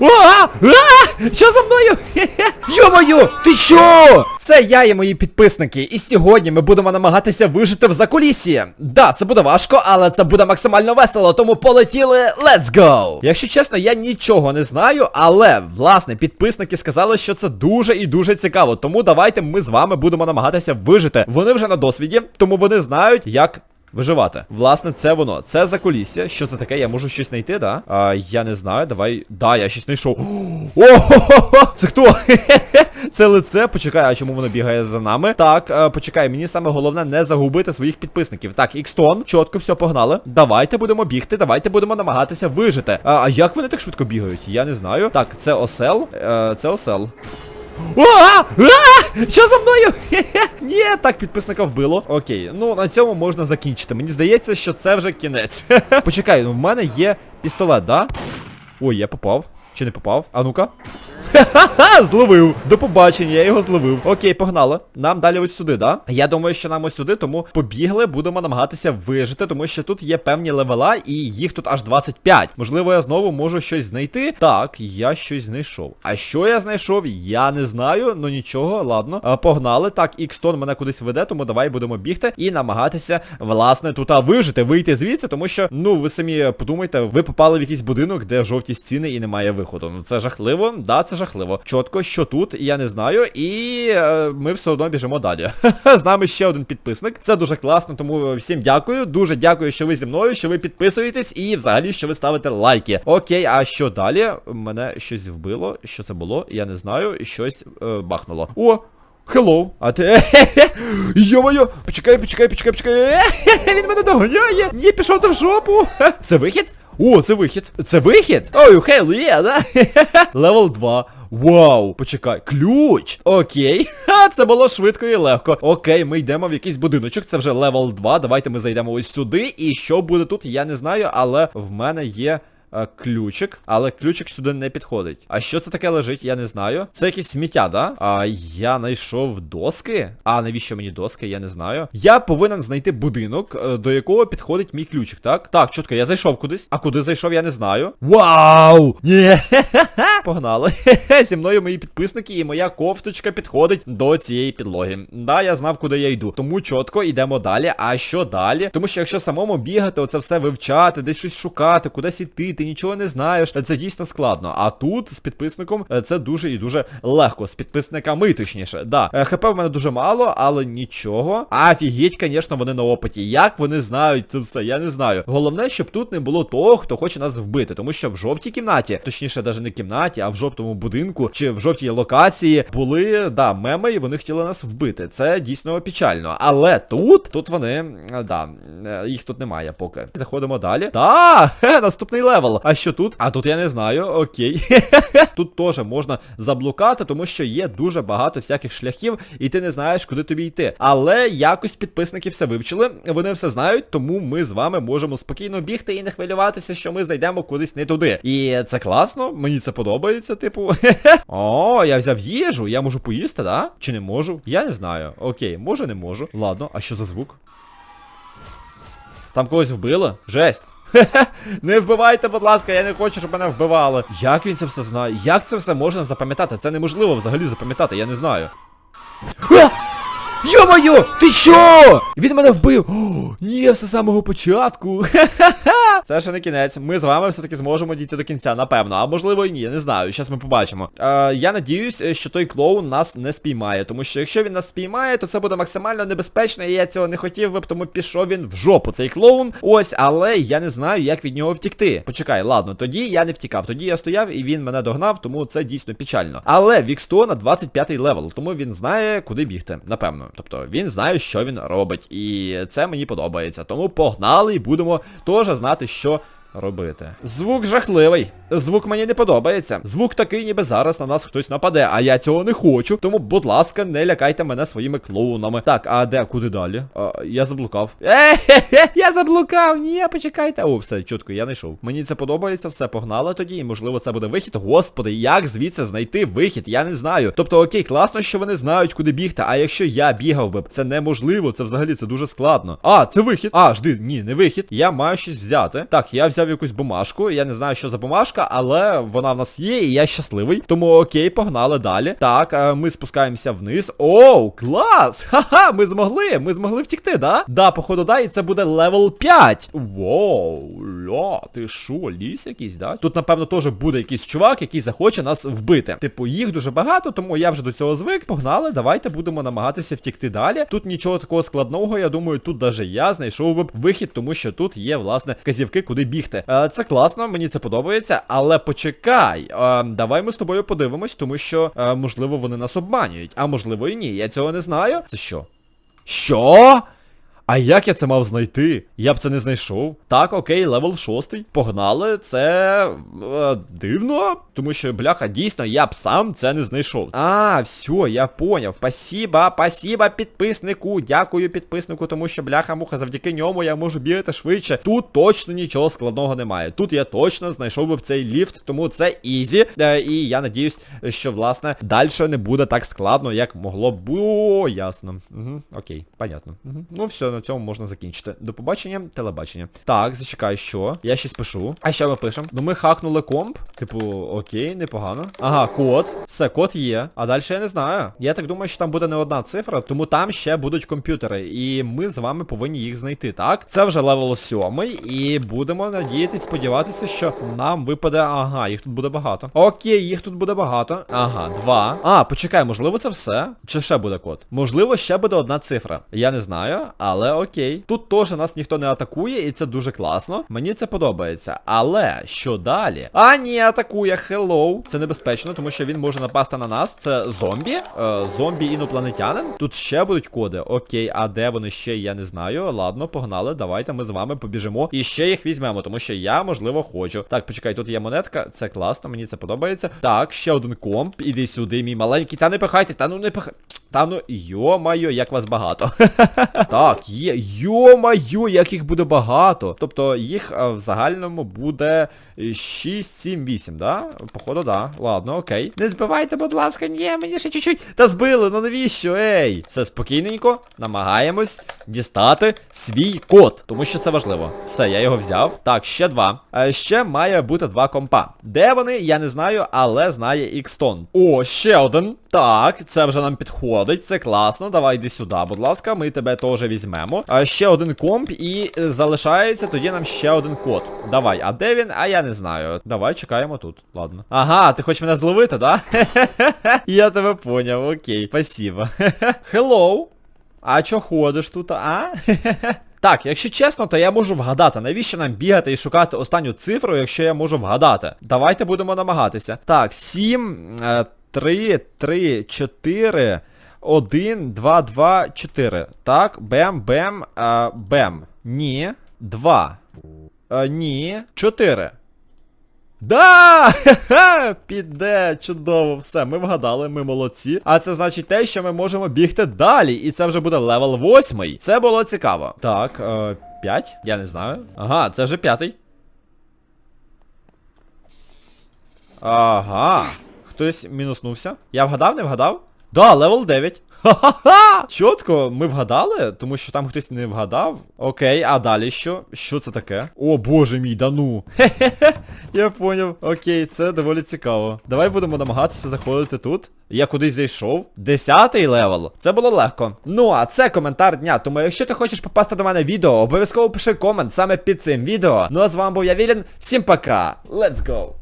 А! А! Що за мною? Йо-моє! Ти що? Це я і мої підписники, і сьогодні ми будемо намагатися вижити в закулісі. Да, це буде важко, але це буде максимально весело, тому полетіли. Let's go! Якщо чесно, я нічого не знаю, але власне підписники сказали, що це дуже і дуже цікаво. Тому давайте ми з вами будемо намагатися вижити. Вони вже на досвіді, тому вони знають, як Виживати. Власне, це воно. Це закулісся. Що це таке? Я можу щось знайти, да? А, я не знаю. Давай. Да, я щось знайшов. О! Це хто? Це лице. Почекай, а чому воно бігає за нами? Так, е, почекай, мені саме головне не загубити своїх підписників. Так, Ікстон, чітко, все, погнали. Давайте будемо бігти, давайте будемо намагатися вижити. А, як вони так швидко бігають? Я не знаю. Так, це осел. Е, це осел. О! Що за мною? Ні, так, підписника вбило. Окей, ну на цьому можна закінчити. Мені здається, що це вже кінець. Почекай, ну в мене є пістолет, да? Ой, я попав. Чи не попав? А ну-ка. Ха-ха-ха! Зловив! До побачення, я його зловив. Окей, погнали. Нам далі ось сюди, да? Я думаю, що нам ось сюди, тому побігли, будемо намагатися вижити, тому що тут є певні левела, і їх тут аж 25. Можливо, я знову можу щось знайти. Так, я щось знайшов. А що я знайшов, я не знаю, ну нічого, ладно. А, погнали. Так, Ікстон мене кудись веде, тому давай будемо бігти і намагатися, власне, тут вижити, вийти звідси, тому що, ну, ви самі подумайте, ви попали в якийсь будинок, де жовті стіни і немає виходу. Ну це жахливо, да, це жахливо. Чітко, що тут, я не знаю, і е, ми все одно біжимо далі. З нами ще один підписник. Це дуже класно, тому всім дякую. Дуже дякую, що ви зі мною, що ви підписуєтесь і взагалі, що ви ставите лайки. Окей, а що далі? Мене щось вбило. Що це було? Я не знаю. Щось е, бахнуло. О! Хеллоу, а ти. Йо-моє! Почекай, почекай, почекай, почекай. Він мене доганяє. Ні, пішов ти в жопу. Це вихід? О, це вихід. Це вихід? Ой, хейл є, да? Левел 2. Вау, почекай, ключ. Окей. Ха, це було швидко і легко. Окей, ми йдемо в якийсь будиночок. Це вже левел 2. Давайте ми зайдемо ось сюди. І що буде тут, я не знаю, але в мене є. Е, Ключик, але ключик сюди не підходить. А що це таке лежить, я не знаю. Це якесь сміття, да? А я знайшов доски. А навіщо мені доски, я не знаю. Я повинен знайти будинок, е, до якого підходить мій ключик, так? Так, чітко, я зайшов кудись. А куди зайшов, я не знаю. Вау! Ні! Погнали. Зі мною мої підписники і моя кофточка підходить до цієї підлоги. Да, я знав, куди я йду. Тому чітко йдемо далі. А що далі? Тому що якщо самому бігати, оце все вивчати, десь щось шукати, кудись іти, ти нічого не знаєш, це дійсно складно. А тут з підписником е, це дуже і дуже легко. З підписниками, точніше. Да. Е, ХП в мене дуже мало, але нічого. Офігеть, звісно, вони на опиті. Як вони знають це все, я не знаю. Головне, щоб тут не було того, хто хоче нас вбити. Тому що в жовтій кімнаті, точніше, навіть не кімнаті, а в жовтому будинку чи в жовтій локації були, да, меми, і вони хотіли нас вбити. Це дійсно печально. Але тут, тут вони, е, да, їх тут немає поки. Заходимо далі. Да, хе, наступний левел. А що тут? А тут я не знаю, окей. Тут теж можна заблукати, тому що є дуже багато всяких шляхів, і ти не знаєш, куди тобі йти. Але якось підписники все вивчили, вони все знають, тому ми з вами можемо спокійно бігти і не хвилюватися, що ми зайдемо кудись не туди. І це класно, мені це подобається, типу. О, я взяв їжу, я можу поїсти, да? Чи не можу? Я не знаю. Окей, може не можу. Ладно, а що за звук? Там когось вбили? Жесть. Не вбивайте, будь ласка, я не хочу, щоб мене вбивали. Як він це все знає? Як це все можна запам'ятати? Це неможливо взагалі запам'ятати, я не знаю. Йо-моє! Ти що? Він мене вбив! О, ні, все з самого початку. Це ще не кінець. Ми з вами все-таки зможемо дійти до кінця, напевно. А можливо і ні, не знаю. Зараз ми побачимо. Е, я надіюсь, е, що той клоун нас не спіймає. Тому що якщо він нас спіймає, то це буде максимально небезпечно, і я цього не хотів би, тому пішов він в жопу, цей клоун. Ось, але я не знаю, як від нього втікти. Почекай, ладно, тоді я не втікав. Тоді я стояв і він мене догнав, тому це дійсно печально. Але Вікстона 25 левел, тому він знає, куди бігти, напевно. Тобто він знає, що він робить. І це мені подобається. Тому погнали і будемо теж знати, що робити. Звук жахливий. Звук мені не подобається. Звук такий, ніби зараз на нас хтось нападе, а я цього не хочу. Тому, будь ласка, не лякайте мене своїми клоунами. Так, а де, куди далі? А, я заблукав. Е-хе-хе, я заблукав. Ні, почекайте. О, все, чітко, я знайшов. Мені це подобається, все погнали тоді, і можливо це буде вихід. Господи, як звідси знайти вихід? Я не знаю. Тобто, окей, класно, що вони знають, куди бігти. А якщо я бігав би, це неможливо, це взагалі це дуже складно. А, це вихід. А, жди, ні, не вихід. Я маю щось взяти. Так, я взяв взяв якусь бумажку. Я не знаю, що за бумажка, але вона в нас є, і я щасливий. Тому окей, погнали далі. Так, е, ми спускаємося вниз. Оу, клас! Ха-ха, ми змогли! Ми змогли втікти, да? Да, походу, да, і це буде левел 5. Воу, ля, ти шо, ліс якийсь, да? Тут, напевно, теж буде якийсь чувак, який захоче нас вбити. Типу, їх дуже багато, тому я вже до цього звик. Погнали, давайте будемо намагатися втікти далі. Тут нічого такого складного, я думаю, тут даже я знайшов би вихід, тому що тут є, власне, вказівки, куди бігти. Е, це класно, мені це подобається, але почекай. Е, давай ми з тобою подивимось, тому що, е, можливо, вони нас обманюють, а можливо і ні. Я цього не знаю. Це що? Що? А як я це мав знайти? Я б це не знайшов. Так, окей, левел 6. Погнали. Це е, дивно. Тому що, бляха, дійсно, я б сам це не знайшов. А, все, я поняв. Спасіба, спасіба підписнику. Дякую підписнику, тому що бляха-муха, завдяки ньому я можу бігати швидше. Тут точно нічого складного немає. Тут я точно знайшов би цей ліфт, тому це ізі. Е, і я надіюсь, що, власне, далі не буде так складно, як могло б. О, ясно. Угу, окей, понятно. Угу. Ну все, на цьому можна закінчити. До побачення, телебачення. Так, зачекай, що? Я щось пишу. А що ми пишемо? Ну ми хакнули комп. Типу, окей, непогано. Ага, код. Все, код є. А далі я не знаю. Я так думаю, що там буде не одна цифра, тому там ще будуть комп'ютери. І ми з вами повинні їх знайти, так? Це вже левел 7. І будемо надіятись, сподіватися, що нам випаде. Ага, їх тут буде багато. Окей, їх тут буде багато. Ага, два. А, почекай, можливо, це все? Чи ще буде код? Можливо, ще буде одна цифра. Я не знаю, але окей. Тут теж нас ніхто не атакує, і це дуже класно. Мені це подобається. Але що далі? А, ні, атакує. Хеллоу. Це небезпечно, тому що він може напасти на нас. Це зомбі. Е, зомбі інопланетянин. Тут ще будуть коди. Окей, а де вони ще, я не знаю. Ладно, погнали. Давайте ми з вами побіжимо. І ще їх візьмемо, тому що я, можливо, хочу. Так, почекай, тут є монетка. Це класно, мені це подобається. Так, ще один комп. Іди сюди, мій маленький. Та не пихайте, та ну не пихай. Та ну, йо-майо, як вас багато. так, є. Йо-майо, як їх буде багато. Тобто їх а, в загальному буде 6, 7, 8, да? Походу, да. Ладно, окей. Не збивайте, будь ласка, ні, мені ще чуть-чуть. Та збили, ну навіщо? Ей. Все спокійненько. Намагаємось дістати свій код. Тому що це важливо. Все, я його взяв. Так, ще два. А, ще має бути два компа. Де вони, я не знаю, але знає Ікстон. О, ще один. Так, це вже нам підходить, це класно. Давай йди сюди, будь ласка, ми тебе теж візьмемо. А ще один комп і е, залишається тоді нам ще один код. Давай, а де він? А я знаю. Давай чекаємо тут. Ладно. Ага, ти хочеш мене зловити, да? Я тебе поняв, окей, спасибо. Hello. А чо ходиш тут, а? Так, якщо чесно, то я можу вгадати, навіщо нам бігати і шукати останню цифру, якщо я можу вгадати. Давайте будемо намагатися. Так, 7, 3, 3, 4, 1, 2, 2, 4. Так, бем, бем, бем. Ні. 2. Ні. 4. Да! Ха-ха! Піде, чудово, все, ми вгадали, ми молодці. А це значить те, що ми можемо бігти далі. І це вже буде левел 8. Це було цікаво. Так, е, 5? Я не знаю. Ага, це вже п'ятий. Ага. Хтось мінуснувся. Я вгадав, не вгадав? Да, левел 9. Ха-ха-ха! Чітко, ми вгадали, тому що там хтось не вгадав. Окей, а далі що? Що це таке? О боже мій, да ну. Хе-хе-хе, я поняв. Окей, це доволі цікаво. Давай будемо намагатися заходити тут. Я кудись зайшов. Десятий левел. Це було легко. Ну, а це коментар дня. Тому якщо ти хочеш попасти до мене відео, обов'язково пиши комент саме під цим відео. Ну а з вами був я Вілін. Всім пока. Let's go!